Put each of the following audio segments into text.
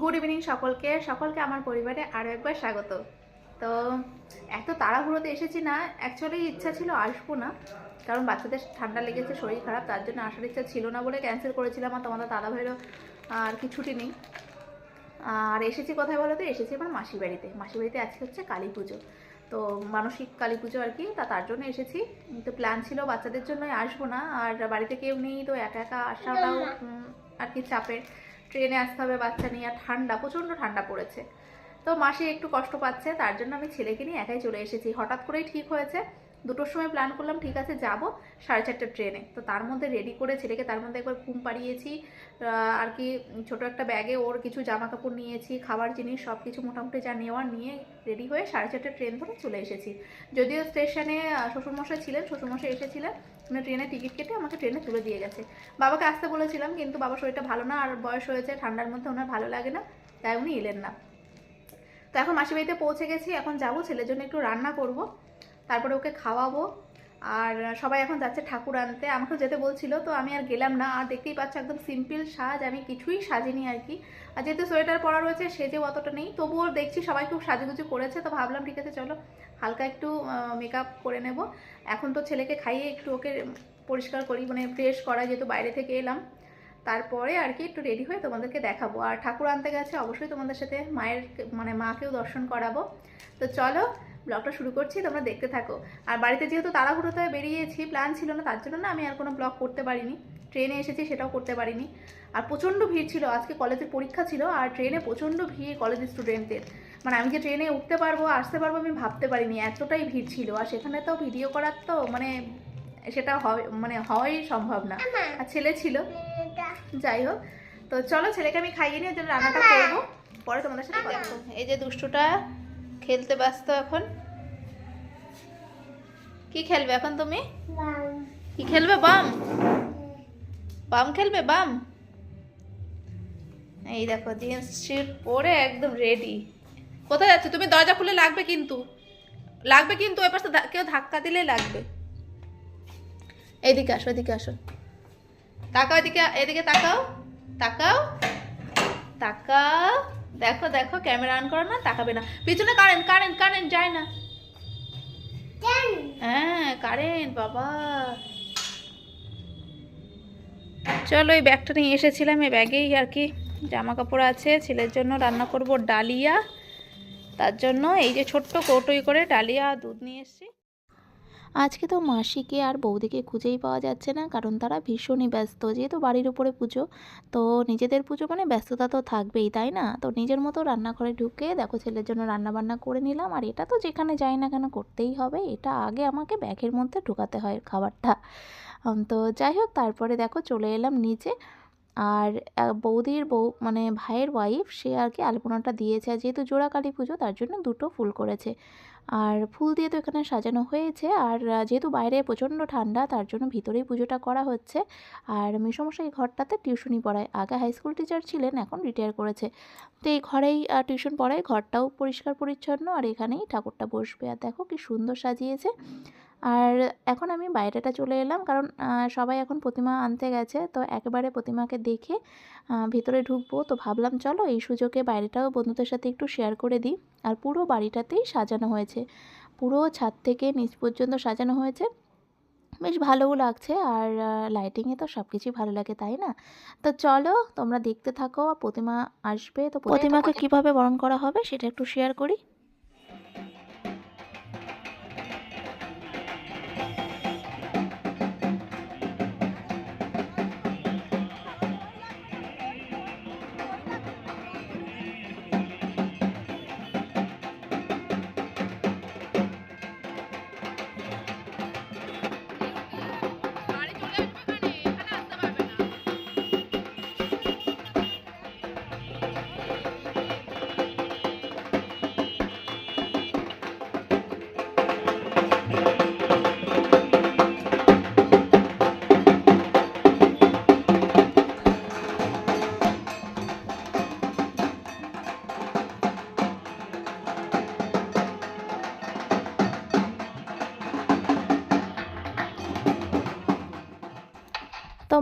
Good evening সকলকে। সকলকে আমার পরিবারে আরও একবার স্বাগত। তো এত তাড়াহুড়োতে এসেছি না অ্যাকচুয়ালি ইচ্ছা ছিল আসব না, কারণ বাচ্চাদের ঠান্ডা লেগেছে, শরীর খারাপ, তার জন্য আসার ইচ্ছা ছিল না বলে ক্যান্সেল করেছিলাম, আর তোমাদের দাদা ভাইয়েরও আর কি ছুটি নেই। আর এসেছি কোথায় বলো তো? এসেছি আমার মাসির বাড়িতে। মাসির বাড়িতে আজকে হচ্ছে কালী পুজো। তো মানসিক কালী পুজো আর কি, তা তার জন্য এসেছি। তো প্ল্যান ছিল বাচ্চাদের জন্যই আসব না, আর বাড়িতে কেউ নেই, তো একা একা আসাটাও আর কি চাপের। ট্রেনে আসতে হবে, বাচ্চা নিয়ে। আর ঠান্ডা, প্রচণ্ড ঠান্ডা পড়েছে। তো মাসি একটু কষ্ট পাচ্ছে, তার জন্য আমি ছেলেকে নিয়ে একাই চলে এসেছি। হঠাৎ করেই ঠিক হয়েছে। দুটোর সময় প্ল্যান করলাম, ঠিক আছে, যাব সাড়ে চারটার ট্রেনে। তো তার মধ্যে রেডি করে ছেলেকে তার মধ্যে একবার ঘুম পাড়িয়েছি। আর কি ছোট একটা ব্যাগে ওর কিছু জামা কাপড় নিয়েছি, খাবার জিনিস সব কিছু মোটামুটি যা নেওয়ার নিয়ে রেডি হয়ে সাড়ে চারটার ট্রেন ধরে চলে এসেছি। যদিও স্টেশনে শ্বশুরমশাই ছিলেন, শ্বশুরমশাই এসেছিলেন মানে ট্রেনে টিকিট কেটে আমাকে ট্রেনে তুলে দিয়ে গেছে। বাবাকে আসতে বলেছিলাম, কিন্তু বাবার শরীরটা ভালো না, আর বয়স হয়েছে, ঠান্ডার মধ্যে ওনার ভালো লাগে না, তাই উনি এলেন না। তো এখন মাসি বাড়িতে পৌঁছে গেছি, এখন যাব, ছেলের জন্য একটু রান্না করব। তারপরে ওকে খাওয়াবো। আর সবাই এখন যাচ্ছে ঠাকুর আনতে। আমাকেও যেতে বলছিল, তো আমি আর গেলাম না। আর দেখতেই পাচ্ছ একদম সিম্পল সাজ, আমি কিছুই সাজিনি আর কি। আর যেহেতু সোয়েটার পরা রয়েছে, সেজেও অতটা নেই। তবুও দেখছি সবাই খুব সাজুগুজু করেছে, তো ভাবলাম ঠিক আছে, চলো হালকা একটু মেকআপ করে নেব। এখন তো ছেলেকে খাইয়ে একটু ওকে পরিষ্কার করি মানে ফ্রেশ করা যেহেতু বাইরে থেকে এলাম। তারপরে আর কি একটু রেডি হয়ে তোমাদেরকে দেখাবো। আর ঠাকুর আনতে গেছে, অবশ্যই তোমাদের সাথে মায়ের মানে মাকেও দর্শন করাবো। তো চলো ব্লগটা শুরু করছি তোমরা দেখতে থাকো। আর বাড়িতে যেহেতু তাড়াহুড়োতে বেরিয়েছি প্ল্যান ছিল না তার জন্য না আমি আর কোনো ব্লগ করতে পারিনি। ট্রেনে এসেছি সেটাও করতে পারিনি। আর প্রচণ্ড ভিড় ছিল আজকে কলেজের পরীক্ষা ছিল আর ট্রেনে প্রচণ্ড ভিড় কলেজের স্টুডেন্টদের মানে আমি যে ট্রেনে উঠতে পারব আসতে পারব আমি ভাবতে পারিনি এতটাই ভিড় ছিল। আর সেখানে তো ভিডিও করার তো মানে সেটা হয় মানে হওয়াই সম্ভব না। আর ছেলে ছিল। যাই হোক তো চলো ছেলেকে আমি খাইয়ে নিয়ে রান্নাটা করব। পরে তোমাদের সাথে এই যে দুষ্টুটা খেলতে ব্যস্ত এখন? কি খেলবে এখন তুমি? কি খেলবে, বাম? বাম খেলবে, বাম? এই দেখো, জিন্স শিট পরে একদম রেডি কোথায় যাচ্ছে? তুমি দরজা খুলে লাগবে কিন্তু। লাগবে কিন্তু ওই পাশে কেউ ধাক্কা দিলেই লাগবে। এইদিকে আসো, এদিকে আসো। তাকাও এদিকে এদিকে তাকাও। তাকাও। তাকাও। দেখো দেখো ক্যামেরা অন করো না তাকাবে না। পিছনে কারেন্ট কারেন্ট কারেন্ট যায় না। হ্যাঁ কারেন্ট বাবা। চলো এই ব্যাগটা নিয়ে এসেছিলাম এই ব্যাগেই আর কি। জামা কাপড় আছে ছেলের জন্য রান্না করব ডালিয়া। তার জন্য এই যে ছোট্ট কৌটোই করে ডালিয়া দুধ নিয়ে এসেছি। আজকে তো মাসিকে আর বৌদিকে খুঁজেই পাওয়া যাচ্ছে না, কারণ তারা ভীষণই ব্যস্ত। যেহেতু বাড়ির উপরে পুজো, তো নিজেদের পুজো মানে ব্যস্ততা তো থাকবেই, তাই না? তো নিজের মতো রান্নাঘরে ঢুকে দেখো ছেলের জন্য রান্না বান্না করে নিলাম, আর এটা তো যেখানে যাই না কেন করতেই হবে, এটা আগে আমাকে ব্যাগের মধ্যে ঢোকাতে হয় খাবারটা। তো যাই হোক, তারপরে দেখো চলে এলাম নিচে। আর বৌদির বউ মানে ভাইয়ের ওয়াইফ সে আর কি আলপনাটা দিয়েছে। আর যেহেতু জোড়া কালী পুজো, তার জন্য দুটো ফুল করেছে। আর ফুল দিয়ে তো এখানে সাজানো হয়েছে। আর যেহেতু বাইরে প্রচণ্ড ঠান্ডা, তার জন্য ভিতরেই পুজোটা করা হচ্ছে। আর মেসমশাই ঘরটাতে টিউশনি পড়ায়। আগে হাই স্কুল টিচার ছিলেন, এখন রিটায়ার করেছে। তো এই ঘরেই টিউশন পড়ায়। ঘরটাও পরিষ্কার পরিচ্ছন্ন আর এখানেই ঠাকুরটা বসবে। আর দেখো কি সুন্দর সাজিয়েছে। আর এখন আমি বাইরেটা চলে এলাম কারণ সবাই এখন প্রতিমা আনতে গেছে। তো একেবারে প্রতিমাকে দেখে ভিতরে ঢুকবো। তো ভাবলাম চলো এই সুযোগে বাইরেটাও বন্ধুদের সাথে একটু শেয়ার করে দিই। আর পুরো বাড়িটাতেই সাজানো হয়েছে। পুরো ছাদ থেকে নিচ পর্যন্ত সাজানো হয়েছে। বেশ ভালোও লাগছে। আর লাইটিংয়ে তো সব কিছুই ভালো লাগে তাই না? তো চলো তোমরা দেখতে থাকো প্রতিমা আসবে। তো প্রতিমাকে কীভাবে বরণ করা হবে সেটা একটু শেয়ার করি।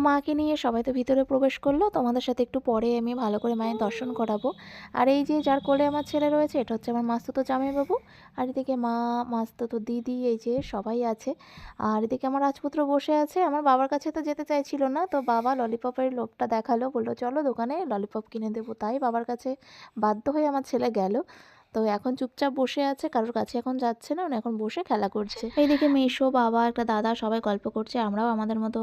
মাকে নিয়ে সবাই তো ভিতরে প্রবেশ করল, তোমাদের সাথে একটু পরে আমি ভালো করে মায়ের দর্শন করাবো। আর এই যে যার কোলে আমার ছেলে রয়েছে, এটা হচ্ছে আমার মাস্তুতো জামাইবাবু। আর এদিকে মা, মাস্তুতো দিদি, এই যে সবাই আছে। আর এদিকে আমার রাজপুত্র বসে আছে। আমার বাবার কাছে তো যেতে চাইছিল না, তো বাবা ললিপপের লোভটা দেখাল, বলল, চলো দোকানে ললিপপ কিনে দেবো। তাই বাবার কাছে বাধ্য হয়ে আমার ছেলে গেল। তো এখন চুপচাপ বসে আছে, কারোর কাছে এখন যাচ্ছে না এখন বসে খেলা করছে। এইদিকে মেশো, বাবা, একটা দাদা সবাই গল্প করছে, আমরাও আমাদের মতো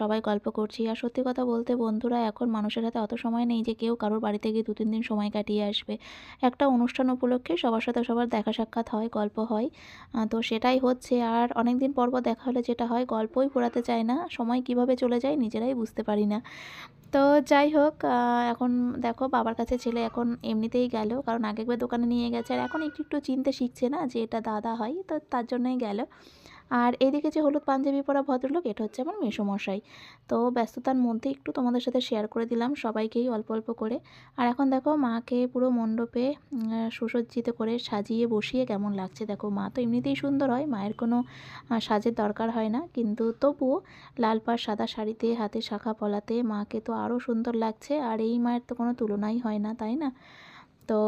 সবাই গল্প করছি। আর সত্যি কথা বলতে বন্ধুরা, এখন মানুষের হাতে অত সময় নেই যে কেউ কারোর বাড়িতে গিয়ে দু তিন দিন সময় কাটিয়ে আসবে। একটা অনুষ্ঠান উপলক্ষে সবার সাথে সবার দেখা সাক্ষাৎ হয়, গল্প হয় তো সেটাই হচ্ছে। আর অনেক দিন পর পর দেখা হলে যেটা হয়, গল্পই ফুরাতে চায় না, সময় কীভাবে চলে যায় নিজেরাই বুঝতে পারি না। তো যাই হোক এখন দেখো বাবার কাছে ছেলে এখন এমনিতেই গেল। কারণ আগে একবার দোকানে নিয়ে গেছে। আর এখন একটু একটু চিনতে শিখছে না যে এটা দাদা হয়। তো তার জন্যই গেল। আর এদিকে যে হলুদ পাঞ্জাবি পরা ভদ্রলোক, এটা হচ্ছে আমার মেসোমশাই। তো ব্যস্ততার মধ্যে একটু তোমাদের সাথে শেয়ার করে দিলাম সবাইকেই অল্প অল্প করে। আর এখন দেখো মাকে পুরো মণ্ডপে সুসজ্জিত করে সাজিয়ে বসিয়ে কেমন লাগছে। দেখো মা তো এমনিতেই সুন্দর হয়, মায়ের কোনো সাজের দরকার হয় না। কিন্তু তবুও লাল পাড় সাদা শাড়িতে, হাতে শাখা পলাতে মাকে তো আরও সুন্দর লাগছে। আর এই মায়ের তো কোনো তুলনাই হয় না, তাই না? তো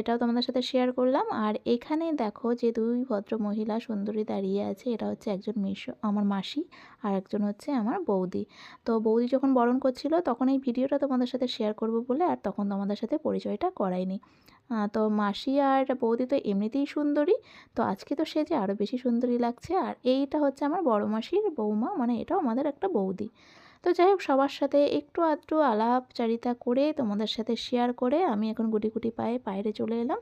এটাও তোমাদের সাথে শেয়ার করলাম। আর এখানে দেখো যে দুই ভদ্র মহিলা সুন্দরী দাঁড়িয়ে আছে, এটা হচ্ছে একজন মেশো, আমার মাসি আর একজন হচ্ছে আমার বৌদি। তো বৌদি যখন বরণ করছিল, তখন এই ভিডিওটা তোমাদের সাথে শেয়ার করব বলে আর তখন তোমাদের সাথে পরিচয়টা করাইনি। তো মাসি আর বৌদি তো এমনিতেই সুন্দরী, তো আজকে তো সে যে আরও বেশি সুন্দরী লাগছে। আর এইটা হচ্ছে আমার বড় মাসির বৌমা মানে এটাও আমাদের একটা বৌদি। তো যাই হোক, সবার সাথে একটু আধটু আলাপচারিতা করে তোমাদের সাথে শেয়ার করে আমি এখন গুটি গুটি পায়ে বাইরে চলে এলাম।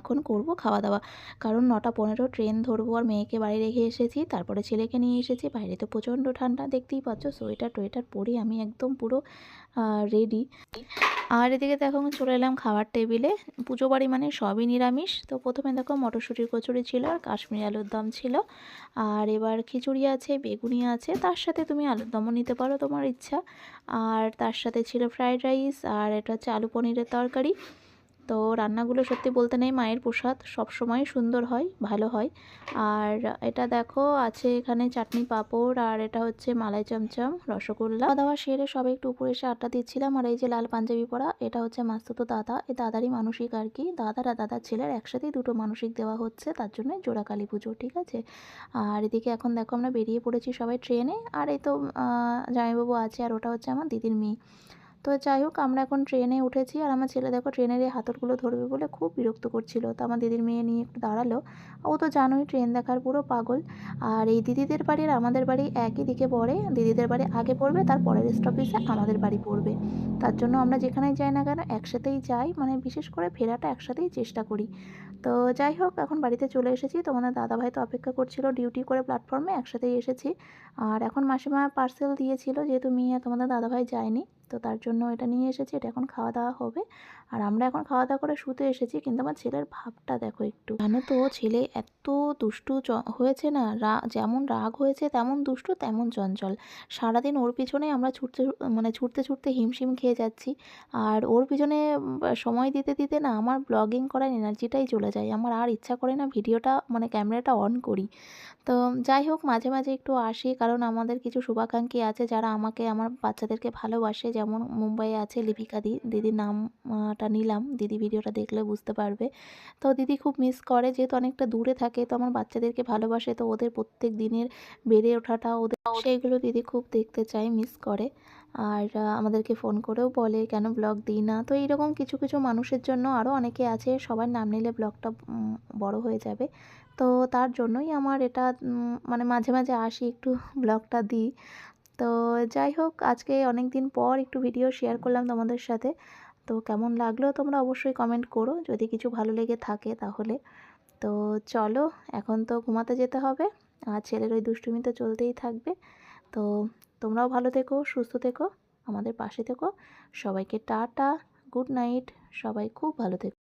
এখন করব খাওয়া দাওয়া কারণ নটা পনেরো ট্রেন ধরবো আর মেয়েকে বাড়ি রেখে এসেছি, তারপরে ছেলেকে নিয়ে এসেছি। বাইরে তো প্রচণ্ড ঠান্ডা, দেখতেই পাচ্ছ? সোয়েটার টোয়েটার পরে, আমি একদম পুরো রেডি আর এদিকে দেখো, আমি চলে এলাম খাবার টেবিলে। পুজো বাড়ি মানে সবই নিরামিষ। তো প্রথমে দেখো, মটরশুঁটির কচুরি ছিল আর কাশ্মীরি আলুর দম ছিল। আর এবার খিচুড়ি আছে, বেগুনি আছে। তার সাথে তুমি আলুর দমও নিতে পারো তোমার ইচ্ছা। আর তার সাথে ছিল ফ্রাইড রাইস, আর এটা হচ্ছে আলু পনিরের তরকারি। তো রান্নাগুলো সত্যি বলতে নেই, মায়ের প্রসাদ সবসময় সুন্দর হয়, ভালো হয়। আর এটা দেখো, আছে এখানে চাটনি পাঁপড় আর এটা হচ্ছে মালাই চমচম, রসগোল্লা। দাওয়া সেরে সবাই একটু উপরে এসে আড্ডা দিচ্ছিলাম আর এই যে লাল পাঞ্জাবি পরা, এটা হচ্ছে মাস্তুতো দাদা। এই দাদারই মানসিক আর কি, দাদার আর দাদার ছেলের একসাথেই দুটো মানসিক দেওয়া হচ্ছে, তার জন্য জোড়া কালী পুজো, ঠিক আছে? আর এদিকে এখন দেখো আমরা বেরিয়ে পড়েছি সবাই ট্রেনে, আর এই তো জামাইবাবু আছে আর ওটা হচ্ছে আমার দিদির মেয়ে। তো যাই হোক, আমরা এখন ট্রেনে উঠেছি আর আমার ছেলে দেখো ট্রেনের এই হাতলগুলো ধরবে বলে খুব বিরক্ত করছিল। তো আমার দিদির মেয়ে নিয়ে একটু দাঁড়াল। ও তো জানোই ট্রেন দেখার পুরো পাগল। আর এই দিদিদের বাড়ি আর আমাদের বাড়ি একই দিকে পড়ে। দিদিদের বাড়ি আগে পড়বে, তার পরের স্টপেজে আমাদের বাড়ি পড়বে। তার জন্য আমরা যেখানেই যাই না কেন একসাথেই যাই। মানে বিশেষ করে ফেরাটা একসাথেই চেষ্টা করি। তো যাই হোক, এখন বাড়িতে চলে এসেছি। তোমাদের দাদাভাই তো অপেক্ষা করছিল ডিউটি করে প্ল্যাটফর্মে একসাথেই এসেছি। আর এখন মাসিমা পার্সেল দিয়েছিল, যেহেতু মেয়ে তোমাদের দাদাভাই যায়নি। তো তার জন্য এটা নিয়ে এসেছি, এটা এখন খাওয়া দাওয়া হবে। আর আমরা এখন খাওয়া দাওয়া করে শুতে এসেছি, কিন্তু আমার ছেলের ভাবটা দেখো একটু। জানো তো, ছেলে এত দুষ্টু হয়েছে না যেমন রাগ হয়েছে তেমন দুষ্টু, তেমন চঞ্চল। সারাদিন ওর পিছনে আমরা ছুটতে মানে ছুটতে ছুটতে হিমশিম খেয়ে যাচ্ছি। আর ওর পিছনে সময় দিতে দিতে না আমার ব্লগিং করার এনার্জিটাই চলে যায়। আমার আর ইচ্ছা করে না ভিডিওটা মানে ক্যামেরাটা অন করি। তো যাই হোক, মাঝে মাঝে একটু আসি, কারণ আমাদের কিছু শুভাকাঙ্ক্ষী আছে যারা আমাকে, আমার বাচ্চাদেরকে ভালোবাসে যেমন মুম্বাইয়ে আছে লিপিকা দি, দিদির নামটা নিলাম, দিদি ভিডিওটা দেখলে বুঝতে পারবে। তো দিদি খুব মিস করে, যেহেতু অনেকটা দূরে থাকে, তো আমার বাচ্চাদেরকে ভালোবাসে, তো ওদের প্রত্যেক দিনের বেড়ে ওঠাটা, ওদের সেইগুলো দিদি খুব দেখতে চায় মিস করে। আর আমাদেরকে ফোন করেও বলে, কেন ব্লগ দিই না? তো এইরকম কিছু কিছু মানুষের জন্য আরও অনেকে আছে, সবার নাম নিলে ব্লগটা বড় হয়ে যাবে। তো তার জন্যই আমার এটা মানে মাঝে মাঝে আসি, একটু ব্লগটা দিই। তো যাই হোক, আজকে অনেক দিন পর একটু ভিডিও শেয়ার করলাম তোমাদের সাথে। তো কেমন লাগল তোমরা অবশ্যই কমেন্ট করো। যদি কিছু ভালো লেগে থাকে তাহলে। তো চলো, এখন তো ঘুমাতে যেতে হবে। আর ছেলের ওই দুষ্টুমি তো চলতেই থাকবে। তো তোমরাও ভালো থেকো, সুস্থ থেকো, আমাদের পাশে থেকো। সবাইকে টাটা গুড নাইট সবাই খুব ভালো থেকো।